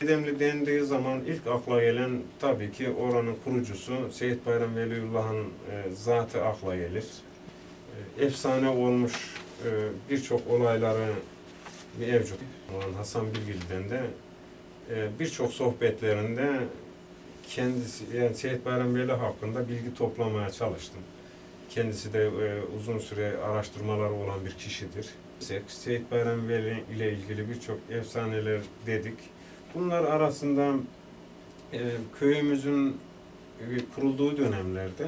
Kıdemli dendiği zaman ilk akla gelen tabii ki oranın kurucusu Seyit Bayram Veliullah'ın e, zatı akla gelir. E, efsane olmuş e, birçok olayları mevcut. Olan Hasan Bilgili'den de birçok sohbetlerinde kendisi yani Seyit Bayram Veli hakkında bilgi toplamaya çalıştım. Kendisi de uzun süre araştırmaları olan bir kişidir. Seyit Bayram Veli ile ilgili birçok efsaneler dedik. Bunlar arasında e, köyümüzün e, kurulduğu dönemlerde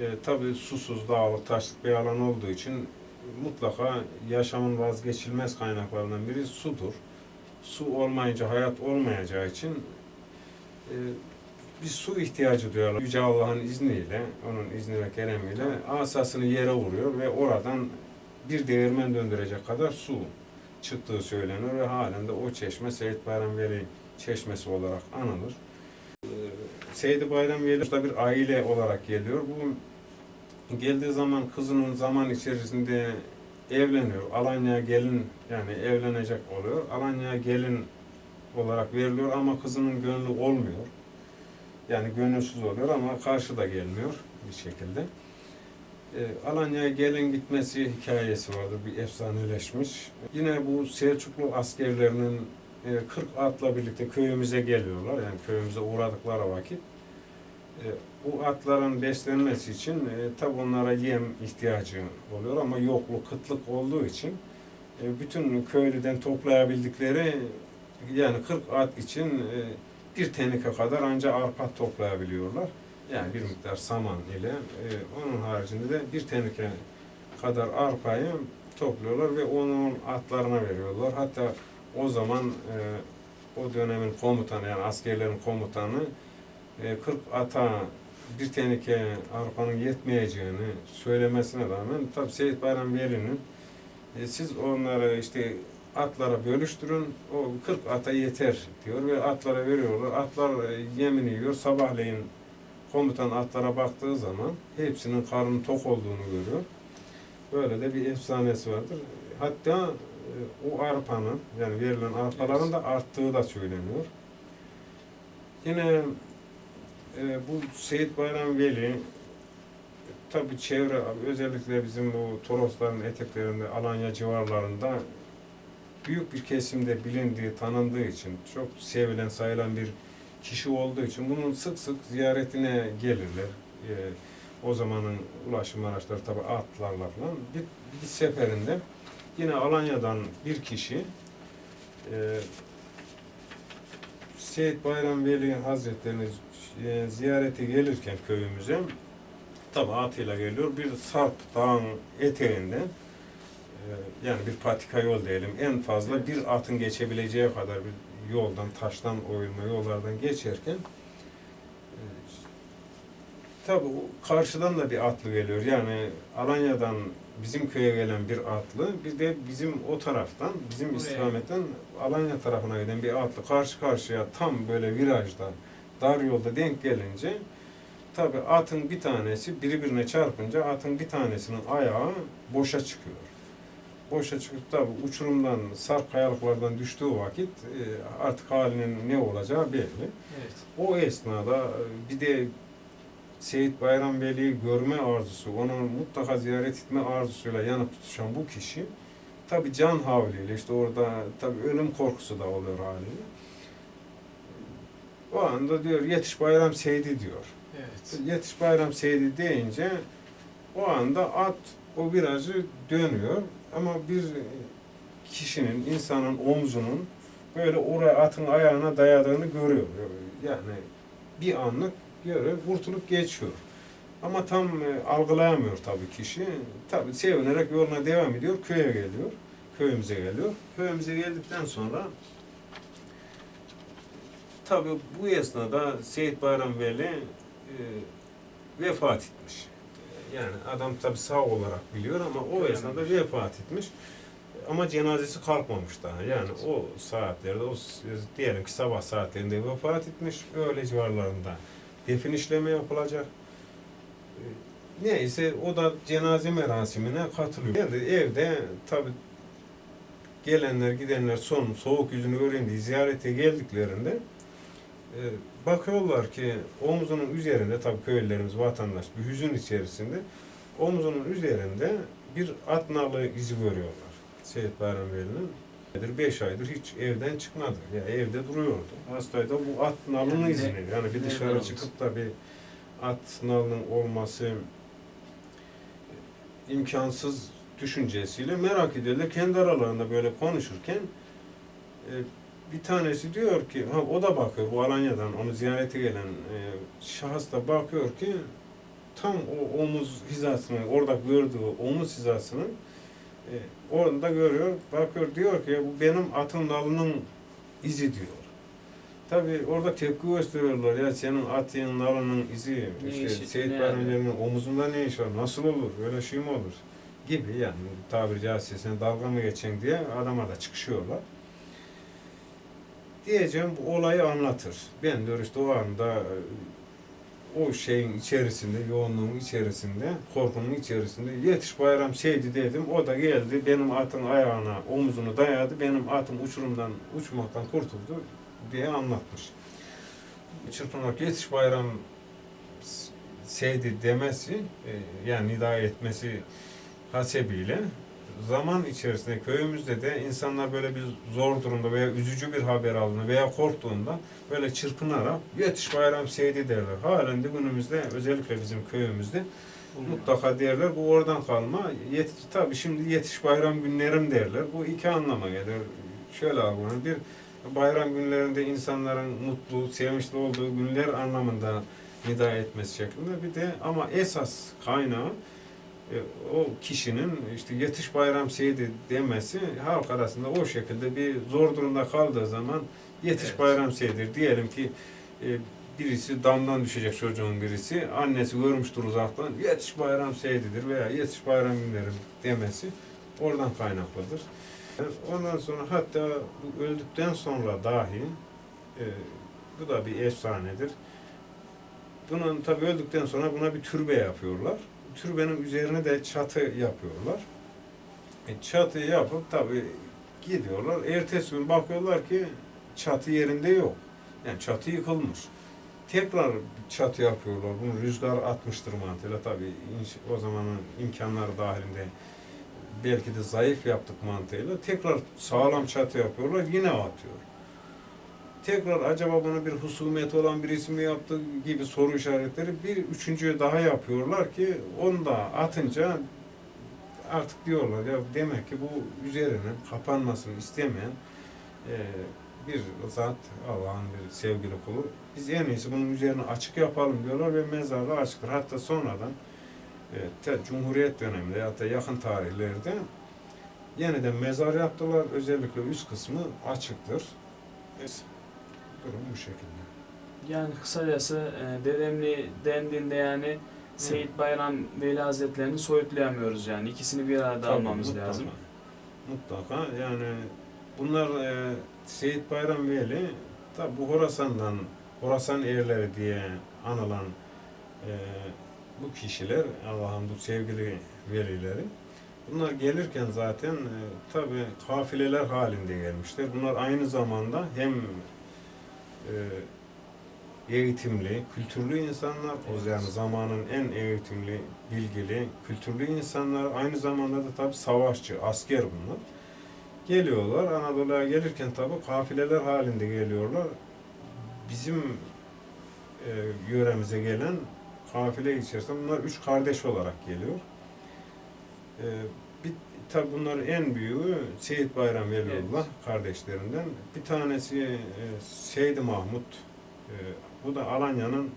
e, tabii susuz, dağlık, taşlık bir alan olduğu için mutlaka yaşamın vazgeçilmez kaynaklarından biri sudur. Su olmayınca hayat olmayacağı için e, bir su ihtiyacı duyarlar. Yüce Allah'ın izniyle, onun izni ve keremiyle asasını yere vuruyor ve oradan bir değirmen döndürecek kadar su çıktığı söyleniyor ve halen de o çeşme Seyit Bayram Veli çeşmesi olarak anılır. Ee, Seyit Bayram Veli bir aile olarak geliyor. Bu geldiği zaman kızının zaman içerisinde evleniyor. Alanya'ya gelin yani evlenecek oluyor. Alanya'ya gelin olarak veriliyor ama kızının gönlü olmuyor. Yani gönülsüz oluyor ama karşı da gelmiyor bir şekilde. E, Alanya'ya gelin gitmesi hikayesi vardır, bir efsaneleşmiş. Yine bu Selçuklu askerlerinin e, 40 atla birlikte köyümüze geliyorlar. Yani köyümüze uğradıkları vakit. E, bu atların beslenmesi için e, tabi onlara yem ihtiyacı oluyor ama yokluk, kıtlık olduğu için e, bütün köylüden toplayabildikleri yani 40 at için e, bir tenike kadar ancak arpa toplayabiliyorlar. Yani bir miktar saman ile e, onun haricinde de bir tenike kadar arpayı topluyorlar ve onun atlarına veriyorlar. Hatta o zaman e, o dönemin komutanı yani askerlerin komutanı e, 40 ata bir tenike arpanın yetmeyeceğini söylemesine rağmen tabi Seyit Bayram Veli'nin e, siz onları işte atlara bölüştürün, o 40 ata yeter diyor ve atlara veriyorlar. Atlar e, yemini yiyor, sabahleyin komutan atlara baktığı zaman hepsinin karnı tok olduğunu görüyor. Böyle de bir efsanesi vardır. Hatta e, o arpanın, yani verilen arpaların da arttığı da söyleniyor. Yine e, bu Seyit Bayram Veli tabi çevre, özellikle bizim bu Torosların eteklerinde, Alanya civarlarında büyük bir kesimde bilindiği, tanındığı için, çok sevilen, sayılan bir kişi olduğu için bunun sık sık ziyaretine gelirler. Ee, o zamanın ulaşım araçları tabi atlarla falan. Bir, bir seferinde yine Alanya'dan bir kişi e, Seyit Bayram Veli Hazretlerini e, ziyarete gelirken köyümüze tabi atıyla geliyor. Bir Sarp dağın eteğinden e, yani bir patika yol diyelim en fazla bir atın geçebileceği kadar bir yoldan, taştan oyulma yollardan geçerken e, tabi karşıdan da bir atlı geliyor. Yani Alanya'dan bizim köye gelen bir atlı, bir de bizim o taraftan, bizim Buraya. istikametten Alanya tarafına giden bir atlı karşı karşıya tam böyle virajda, dar yolda denk gelince tabi atın bir tanesi birbirine çarpınca atın bir tanesinin ayağı boşa çıkıyor boşa çıkıp da uçurumdan, sarp kayalıklardan düştüğü vakit e, artık halinin ne olacağı belli. Evet. O esnada e, bir de Seyit Bayram Veli'yi görme arzusu, onu mutlaka ziyaret etme arzusuyla yanıp tutuşan bu kişi tabi can havliyle işte orada tabi ölüm korkusu da oluyor haliyle. O anda diyor yetiş Bayram Seydi diyor. Evet. Yetiş Bayram Seydi deyince o anda at o virajı dönüyor ama bir kişinin, insanın omzunun böyle oraya atın ayağına dayadığını görüyor. Yani bir anlık görüyor, kurtulup geçiyor. Ama tam e, algılayamıyor tabii kişi. Tabii sevinerek yoluna devam ediyor, köye geliyor. Köyümüze geliyor. Köyümüze geldikten sonra tabii bu esnada Seyit Bayram Veli e, vefat etmiş. Yani adam tabi sağ olarak biliyor ama o esnada vefat etmiş. Ama cenazesi kalkmamış daha. Yani o saatlerde, o diyelim ki sabah saatlerinde vefat etmiş. Öyle civarlarında defin işlemi yapılacak. Ee, Neyse o da cenaze merasimine katılıyor. Yani evde tabi gelenler gidenler son soğuk yüzünü diye ziyarete geldiklerinde bakıyorlar ki omzunun üzerinde tabii köylülerimiz vatandaş bir hüzün içerisinde omzunun üzerinde bir at nalı izi görüyorlar. Seyit Bayram Veli'nin. 5 aydır hiç evden çıkmadı. Ya evde duruyordu. Hastaydı bu at nalının Yani izini. Yani bir dışarı çıkıp da bir at nalının olması imkansız düşüncesiyle merak ediyorlar. Kendi aralarında böyle konuşurken e, bir tanesi diyor ki, ha, o da bakıyor bu Alanya'dan onu ziyarete gelen e, şahıs da bakıyor ki tam o omuz hizasını, orada gördüğü omuz hizasının e, orada görüyor, bakıyor diyor ki bu benim atın nalının izi diyor. Tabi orada tepki gösteriyorlar ya senin atın nalının izi Ne işte işi, Seyit ne Bayram'ın omuzunda ne iş var nasıl olur öyle şey mi olur gibi yani tabiri caizse sen dalga mı geçeceksin diye adama da çıkışıyorlar. Diyeceğim bu olayı anlatır. Ben diyor işte o anda e, o şeyin içerisinde, yoğunluğun içerisinde, korkunun içerisinde yetiş bayram şeydi dedim. O da geldi benim atın ayağına omuzunu dayadı. Benim atım uçurumdan uçmaktan kurtuldu diye anlatmış. Çırpınarak yetiş bayram şeydi demesi e, yani nida etmesi hasebiyle zaman içerisinde köyümüzde de insanlar böyle bir zor durumda veya üzücü bir haber aldığında veya korktuğunda böyle çırpınarak yetiş bayram şeydi derler. Halen de günümüzde özellikle bizim köyümüzde mutlaka derler. Bu oradan kalma. Yet, tabii şimdi yetiş bayram günlerim derler. Bu iki anlama gelir. Şöyle algılanır. Bir bayram günlerinde insanların mutlu, sevinçli olduğu günler anlamında nida etmesi şeklinde. Bir de ama esas kaynağı o kişinin işte yetiş bayram şeydi demesi halk arasında o şekilde bir zor durumda kaldığı zaman yetiş Evet. bayram şeydir. Diyelim ki e, birisi damdan düşecek çocuğun birisi annesi görmüştür uzaktan yetiş bayram şeydidir veya yetiş bayram günlerim demesi oradan kaynaklıdır. Ondan sonra hatta öldükten sonra dahi e, bu da bir efsanedir. Bunun tabi öldükten sonra buna bir türbe yapıyorlar. Türbenin üzerine de çatı yapıyorlar. E, çatı yapıp tabi gidiyorlar. Ertesi gün bakıyorlar ki çatı yerinde yok. Yani çatı yıkılmış. Tekrar çatı yapıyorlar. Bunu rüzgar atmıştır mantığıyla tabi o zamanın imkanları dahilinde belki de zayıf yaptık mantığıyla tekrar sağlam çatı yapıyorlar yine atıyor. Tekrar acaba bunu bir husumet olan birisi mi yaptı gibi soru işaretleri bir üçüncüyü daha yapıyorlar ki onu da atınca artık diyorlar ya demek ki bu üzerinin kapanmasını istemeyen e, bir zat Allah'ın bir sevgili kulu. Biz en iyisi bunun üzerini açık yapalım diyorlar ve mezarlığı açıktır. Hatta sonradan e, te- Cumhuriyet döneminde ya da yakın tarihlerde yeniden mezar yaptılar. Özellikle üst kısmı açıktır. Evet, Durum bu şekilde. Yani kısacası e, dedemli dendiğinde yani Seyit Bayram Veli Hazretlerini soyutlayamıyoruz yani. İkisini bir arada Tabii, almamız mutlaka. lazım. Mutlaka yani bunlar e, Seyit Bayram Veli tabi bu Horasan'dan Horasan erleri diye anılan e, bu kişiler Allah'ın bu sevgili velileri bunlar gelirken zaten e, tabi kafileler halinde gelmişler. Bunlar aynı zamanda hem eğitimli, kültürlü insanlar, o yani zamanın en eğitimli, bilgili, kültürlü insanlar, aynı zamanda da tabi savaşçı, asker bunlar. Geliyorlar, Anadolu'ya gelirken tabi kafileler halinde geliyorlar. Bizim e, yöremize gelen kafile içerisinde bunlar üç kardeş olarak geliyor. E, tabi bunların en büyüğü Seyit Bayram Veliullah kardeşlerinden. Bir tanesi e, Seydi Mahmut. E, bu da Alanya'nın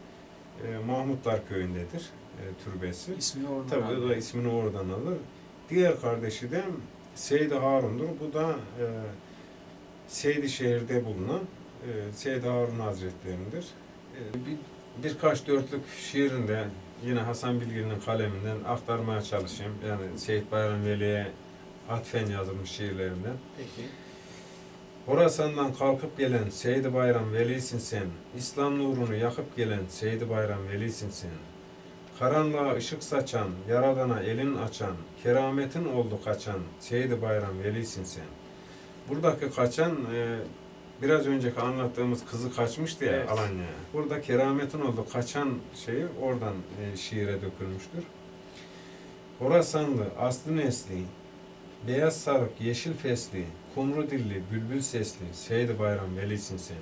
e, Mahmutlar köyündedir e, türbesi. İsmini oradan Tabii o aldım. da ismini oradan alır. Diğer kardeşi de Seydi Harun'dur. Bu da e, Seydi şehirde bulunan e, Seydi Harun Hazretleri'ndir. E, bir, birkaç dörtlük şiirinde yine Hasan Bilgili'nin kaleminden aktarmaya çalışayım. Yani Seyit Bayram Veli'ye atfen yazılmış şiirlerinden. Peki. Horasan'dan kalkıp gelen Seydi Bayram velisin sen. İslam nurunu yakıp gelen Seydi Bayram velisin sen. Karanlığa ışık saçan, yaradana elin açan, kerametin oldu kaçan Seydi Bayram velisin sen. Buradaki kaçan e, biraz önceki anlattığımız kızı kaçmıştı ya Evet. Alanya'ya. Burada kerametin olduğu kaçan şeyi oradan e, şiire dökülmüştür. Horasanlı, aslı nesli, beyaz sarık, yeşil fesli, kumru dilli, bülbül sesli, Seydi Bayram velisin sen.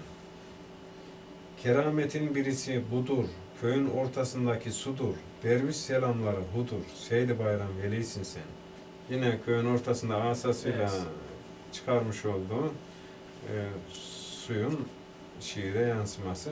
Kerametin birisi budur, köyün ortasındaki sudur, derviş selamları hudur, Seydi Bayram velisin sen. Yine köyün ortasında asasıyla Evet. çıkarmış olduğu e, suyun şiire yansıması.